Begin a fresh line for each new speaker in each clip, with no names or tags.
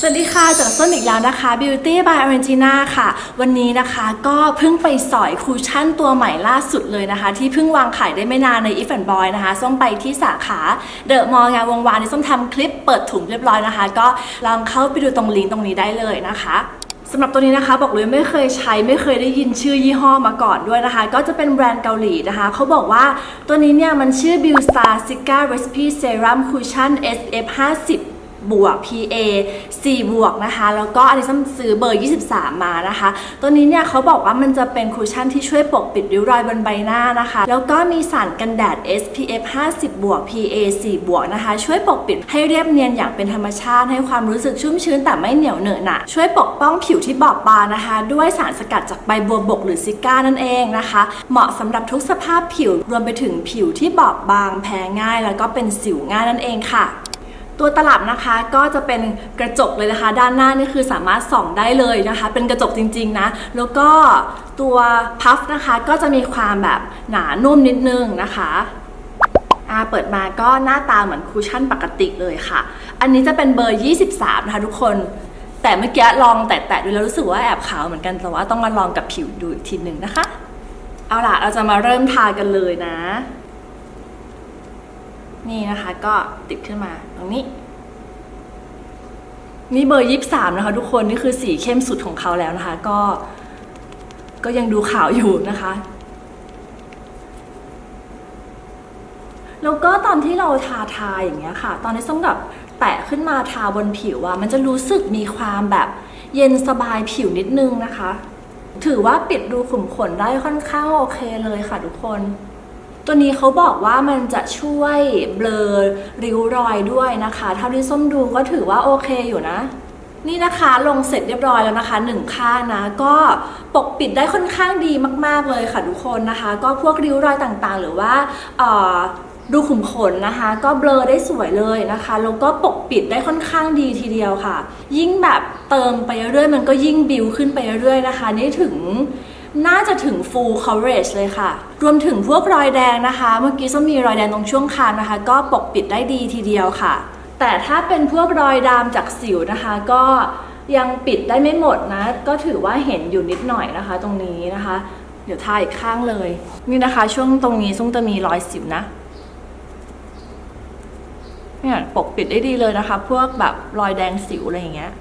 สวัสดีค่ะ จากส้นอีกแล้วนะคะ Beauty by Argentina ค่ะ วันนี้นะคะก็เพิ่งไปสอยคูชั่นตัวใหม่ล่าสุดเลยนะคะ ที่เพิ่งวางขายได้ไม่นานใน If and Boy นะคะ ส้มไปที่สาขาเดอะมอลล์งานวงวานที่ส้มทำคลิปเปิดถุงเรียบร้อยนะคะ ก็ลองเข้าไปดูตรงลิงก์ตรงนี้ได้เลยนะคะสำหรับตัวนี้นะคะบอกเลยไม่เคยใช้ไม่เคยได้ยินชื่อยี่ห้อมาก่อนด้วยนะคะ ก็จะเป็นแบรนด์เกาหลีนะคะเขาบอกว่าตัวนี้เนี่ยมันชื่อ b i l s t a r Sika Recipe Serum Cushion SF 50 บวก PA 4 บวกนะคะ แล้วก็อันนี้ซ้ำซื้อเบอร์ 23 มานะคะ ตัวนี้เนี่ยเขาบอกว่ามันจะเป็นคุชชั่นที่ช่วยปกปิดริ้วรอยบนใบหน้านะคะ แล้วก็มีสารกันแดด SPF 50 บวก PA 4 บวกนะคะ ช่วยปกปิดให้เรียบเนียนอย่างเป็นธรรมชาติ ให้ความรู้สึกชุ่มชื้นแต่ไม่เหนียวเหนอะหนะช่วยปกป้องผิวที่บอบบางนะคะ ด้วยสารสกัดจากใบบัวบกหรือซิก้านั่นเองนะคะ เหมาะสำหรับทุกสภาพผิวรวมไปถึงผิวที่บอบบางแพ้ง่าย แล้วก็เป็นสิวง่ายนั่นเองค่ะ ตัวตลับนะคะก็จะเป็นกระจกเลยนะคะ ด้านหน้านี่คือสามารถส่องได้เลยนะคะ เป็นกระจกจริง ๆ นะ แล้วก็ตัวพัฟนะคะก็จะมีความแบบหนานุ่มนิดนึงนะคะอาเปิดมาก็หน้าตาเหมือนคูชั่นปกติเลยค่ะ อันนี้จะเป็นเบอร์ 23 นะคะทุกคน แต่เมื่อกี้ลองแตะๆดูแล้วรู้สึกว่าแอบขาวเหมือนกัน แต่ว่าต้องมาลองกับผิวดูอีกทีหนึ่งนะคะ เอาล่ะเราจะมาเริ่มทากันเลยนะ นี่นะคะก็ติดขึ้นมาตรงนี้ นี่เบอร์ยี่สามนะคะ ทุกคนนี่คือสีเข้มสุดของเขาแล้วนะคะ ก็ ก็ยังดูขาวอยู่นะคะแล้วก็ตอนที่เราทาทาอย่างเงี้ยค่ะ ตอนที่ส้มกับแตะขึ้นมาทาบนผิวอะมันจะรู้สึกมีความแบบเย็นสบายผิวนิดนึงนะคะ ถือว่าปิดรูขุมขนได้ค่อนข้างโอเคเลยค่ะทุกคน ตัวนี้เขาบอกว่ามันจะช่วยเบลอริ้วรอยด้วยนะคะ เท่าที่ส้มดูก็ถือว่าโอเคอยู่นะนี่นะคะลงเสร็จเรียบร้อยแล้วนะคะหนึ่งข้างนะก็ปกปิดได้ค่อนข้างดีมาก ๆเลยค่ะทุกคนนะคะ ก็พวกริ้วรอยต่างๆ หรือว่าเอ่อรูขุมขนนะคะ ก็เบลอได้สวยเลยนะคะแล้วก็ปกปิดได้ค่อนข้างดีทีเดียวค่ะ ยิ่งแบบเติมไปเรื่อยๆมันก็ยิ่งบิวขึ้นไปเรื่อยๆนะคะ นี่ถึง น่าจะถึง full coverage เลยค่ะ รวมถึงพวกรอยแดงนะคะ เมื่อกี้ส้มมีรอยแดงตรงช่วงคางนะคะ ก็ปกปิดได้ดีทีเดียวค่ะ แต่ถ้าเป็นพวกรอยดามจากสิวนะคะ ก็ยังปิดได้ไม่หมดนะ ก็ถือว่าเห็นอยู่นิดหน่อยนะคะ ตรงนี้นะคะ เดี๋ยวทาอีกข้างเลย นี่นะคะ ช่วงตรงนี้ส้มจะมีรอยสิวนะเนี่ยปกปิดได้ดีเลยนะคะ พวกแบบรอยแดงสิวอะไรอย่างเงี้ย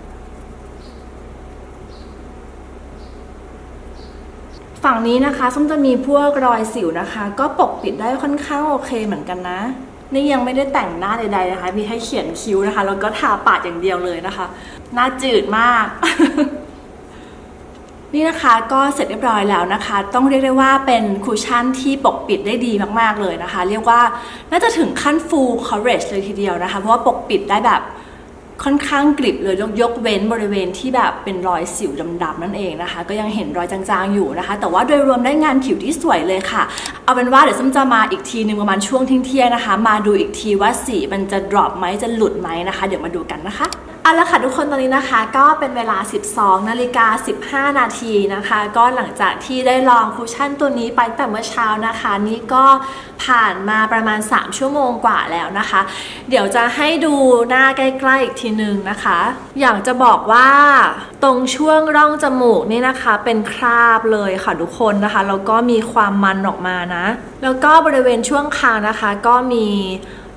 ฝั่งนี้นะคะส้มจะมีพวกรอยสิวนะคะ ก็ปกปิดได้ค่อนข้างโอเคเหมือนกันนะ นี่ยังไม่ได้แต่งหน้าใดๆนะคะ มีให้เขียนคิ้วนะคะ แล้วก็ทาปากอย่างเดียวเลยนะคะ หน้าจืดมาก นี่นะคะก็เสร็จเรียบร้อยแล้วนะคะ ต้องเรียกได้ว่าเป็นคูชั่นที่ปกปิดได้ดีมากๆเลยนะคะ เรียกว่าน่าจะถึงขั้น full coverage เลยทีเดียวนะคะ เพราะว่าปกปิดได้แบบ ค่อนข้างกริบเลยยกยกเว้นบริเวณที่แบบเป็นรอยสิวดำๆนั่นเองนะคะ ก็ยังเห็นรอยจางๆอยู่นะคะ แต่ว่าโดยรวมได้งานผิวที่สวยเลยค่ะ เอาเป็นว่าเดี๋ยวส้มจะมาอีกทีหนึ่งประมาณช่วงเที่ยงนะคะ มาดูอีกทีว่าสีมันจะดรอปไหมจะหลุดไหมนะคะ เดี๋ยวมาดูกันนะคะ เอาละค่ะทุกคนตอนนี้นะคะก็เป็นเวลา 12นาฬิกา15 นาทีนะคะ ก็หลังจากที่ได้ลองคุชชั่นตัวนี้ไปแต่เมื่อเช้านะคะ นี่ก็ผ่านมาประมาณ 3 ชั่วโมงกว่าแล้วนะคะ เดี๋ยวจะให้ดูหน้าใกล้ๆอีกทีหนึ่งนะคะ อยากจะบอกว่าตรงช่วงร่องจมูกนี่นะคะ เป็นคราบเลยค่ะทุกคนนะคะแล้วก็มีความมันออกมานะ แล้วก็บริเวณช่วงคางนะคะ ก็มี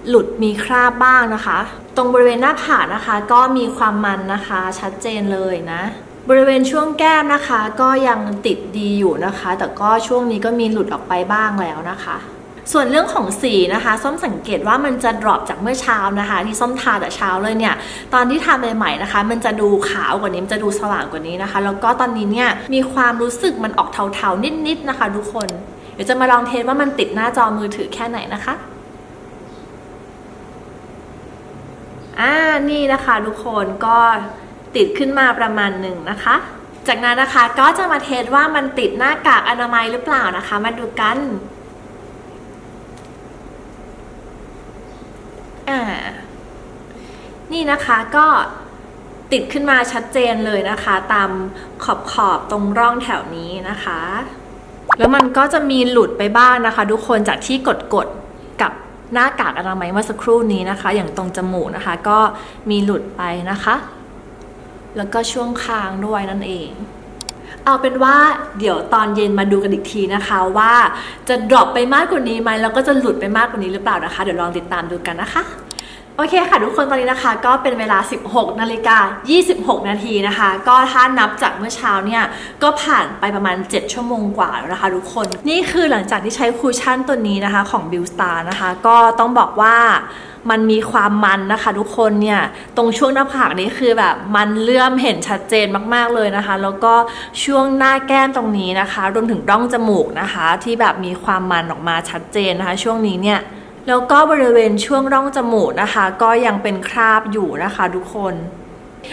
หลุดมีคราบบ้างนะคะ ตรงบริเวณหน้าผากนะคะ ก็มีความมันนะคะชัดเจนเลยนะบริเวณช่วงแก้มนะคะก็ยังติดดีอยู่นะคะ แต่ก็ช่วงนี้ก็มีหลุดออกไปบ้างแล้วนะคะ ส่วนเรื่องของสีนะคะส้มสังเกตว่ามันจะ drop จากเมื่อเช้านะคะ ที่ส้มทาแต่เช้าเลยเนี่ย ตอนที่ทาใหม่ๆนะคะ มันจะดูขาวกว่านี้มันจะดูสว่างกว่านี้นะคะ แล้วก็ตอนนี้เนี่ยมีความรู้สึกมันออกเทาๆนิดๆนะคะ ทุกคน เดี๋ยวจะมาลองเทสว่ามันติดหน้าจอมือถือแค่ไหนนะคะ อ่า นี่นะคะทุกคนก็ติดขึ้นมาประมาณหนึ่งนะคะ จากนั้นนะคะก็จะมาเทสว่ามันติดหน้ากากอนามัยหรือเปล่านะคะ มาดูกันอ่านี่นะคะก็ติดขึ้นมาชัดเจนเลยนะคะ ตามขอบขอบๆตรงร่องแถวนี้นะคะ แล้วมันก็จะมีหลุดไปบ้างนะคะ ทุกคนจากที่กดกด หน้ากากอนามัยเมื่อสักครู่นี้นะคะ อย่างตรงจมูกนะคะ ก็มีหลุดไปนะคะ แล้วก็ช่วงคางด้วยนั่นเอง เอาเป็นว่าเดี๋ยวตอนเย็นมาดูกันอีกทีนะคะว่าจะดรอปไปมากกว่านี้ไหมแล้วก็จะหลุดไปมากกว่านี้หรือเปล่านะคะ เดี๋ยวลองติดตามดูกันนะคะ โอเคค่ะทุกคนตอนนี้นะคะก็เป็นเวลา 16นาฬิกา26 นาทีนะคะ ก็ถ้านับจากเมื่อเช้าเนี่ย ก็ผ่านไปประมาณ 7 ชั่วโมงกว่าแล้วนะคะทุกคนนี่คือหลังจากที่ใช้คูชั่นตัวนี้นะคะของ Bill Star นะคะ ก็ต้องบอกว่ามันมีความมันนะคะทุกคนเนี่ย ตรงช่วงหน้าผากนี้คือแบบมันเลื่อมเห็นชัดเจนมากๆเลยนะคะ แล้วก็ช่วงหน้าแก้มตรงนี้นะคะ รวมถึงร่องจมูกนะคะ ที่แบบมีความมันออกมาชัดเจนนะคะ ช่วงนี้เนี่ย แล้วก็บริเวณช่วงร่องจมูกนะคะ ก็ยังเป็นคราบอยู่นะคะทุกคน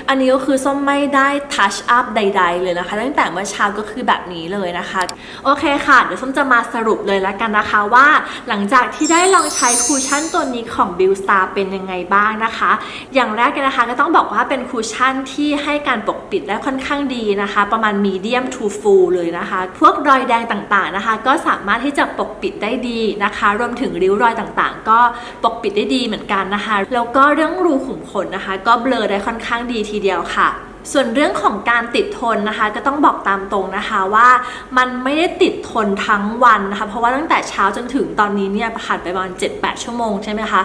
อันนี้ก็คือส้มไม่ได้ทัชอัพใด ๆ เลยนะคะ ตั้งแต่เมื่อเช้าก็คือแบบนี้เลยนะคะ โอเคค่ะ เดี๋ยวส้มจะมาสรุปเลยแล้วกันนะคะว่า หลังจากที่ได้ลองใช้คูชั่นตัวนี้ของ Bill Star เป็นยังไงบ้างนะคะ อย่างแรกนะคะก็ต้องบอกว่าเป็นคูชั่นที่ให้การปกปิดได้ค่อนข้างดีนะคะ ประมาณ medium to full เลยนะคะ พวกรอยแดงต่างๆนะคะ ก็สามารถที่จะปกปิดได้ดีนะคะ รวมถึงริ้วรอยต่างๆ ก็ปกปิดได้ดีเหมือนกันนะคะแล้วก็เรื่องรูขุมขนนะคะ ก็เบลอได้ค่อนข้างดีทีเดียวค่ะ ส่วนเรื่องของการติดทนนะคะ ก็ต้องบอกตามตรงนะคะว่ามันไม่ได้ติดทนทั้งวันนะคะ เพราะว่าตั้งแต่เช้าจนถึงตอนนี้เนี่ยผ่านไปประมาณ 7-8 ชั่วโมงใช่ไหมคะ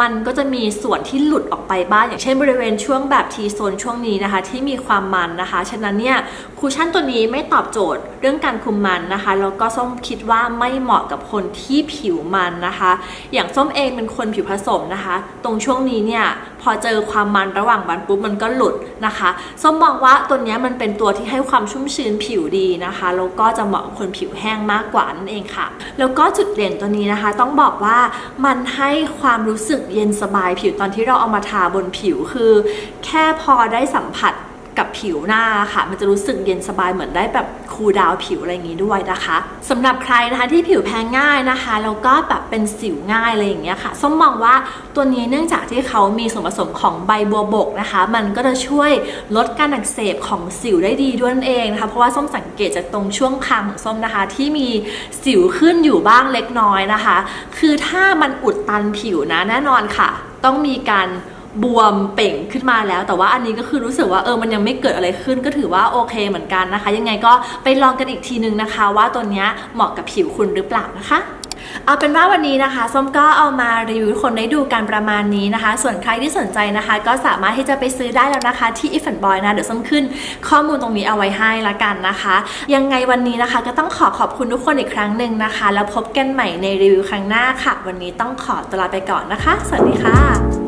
มันก็จะมีส่วนที่หลุดออกไปบ้างอย่างเช่นบริเวณช่วงแบบทีโซนช่วงนี้นะคะ ที่มีความมันนะคะ ฉะนั้นเนี่ยคูชั่นตัวนี้ไม่ตอบโจทย์เรื่องการคุมมันนะคะแล้วก็ส้มคิดว่าไม่เหมาะกับคนที่ผิวมันนะคะ อย่างส้มเองเป็นคนผิวผสมนะคะ ตรงช่วงนี้เนี่ยพอเจอความมันระหว่างวันปุ๊บมันก็หลุดนะคะส้มมองว่าตัวนี้มันเป็นตัวที่ให้ความชุ่มชื้นผิวดีนะคะแล้วก็จะเหมาะกับคนผิวแห้งมากกว่านั่นเองค่ะ แล้วก็จุดเด่นตัวนี้นะคะ ต้องบอกว่ามันให้ความรู้สึกเย็นสบายผิวตอนที่เราเอามาทาบนผิวคือ แค่พอได้สัมผัส กับผิวหน้าค่ะ มันจะรู้สึกเย็นสบายเหมือนได้แบบคูลดาวผิวอะไรอย่างนี้ด้วยนะคะสำหรับใครนะคะที่ผิวแพ้ง่ายนะคะแล้วก็แบบเป็นสิวง่ายอะไรอย่างเงี้ยค่ะส้มมองว่าตัวนี้เนื่องจากที่เขามีส่วนผสมของใบบัวบกนะคะ มันก็จะช่วยลดการอักเสบของสิวได้ดีด้วยนั่นเองนะคะ เพราะว่าส้มสังเกตจากตรงช่วงคางของส้มนะคะ ที่มีสิวขึ้นอยู่บ้างเล็กน้อยนะคะ คือถ้ามันอุดตันผิวนะแน่นอนค่ะ ต้องมีการ บวมเป่งขึ้นมาแล้ว แต่ว่าอันนี้ก็คือรู้สึกว่าเออมันยังไม่เกิดอะไรขึ้นก็ถือว่าโอเคเหมือนกันนะคะ ยังไงก็ไปลองกันอีกทีนึงนะคะ ว่าตัวเนี้ยเหมาะกับผิวคุณหรือเปล่านะคะเอาเป็นว่าวันนี้นะคะส้มก็เอามารีวิวคนได้ดูกันประมาณนี้นะคะ ส่วนใครที่สนใจนะคะ ก็สามารถที่จะไปซื้อได้แล้วนะคะ ที่ if and boy นะเดี๋ยวส้มขึ้นข้อมูลตรงนี้เอาไว้ให้ละกันนะคะ ยังไงวันนี้นะคะ ก็ต้องขอขอบคุณทุกคนอีกครั้งหนึ่งนะคะ แล้วพบกันใหม่ในรีวิวครั้งหน้าค่ะ วันนี้ต้องขอตัวลาไปก่อนนะคะ สวัสดีค่ะ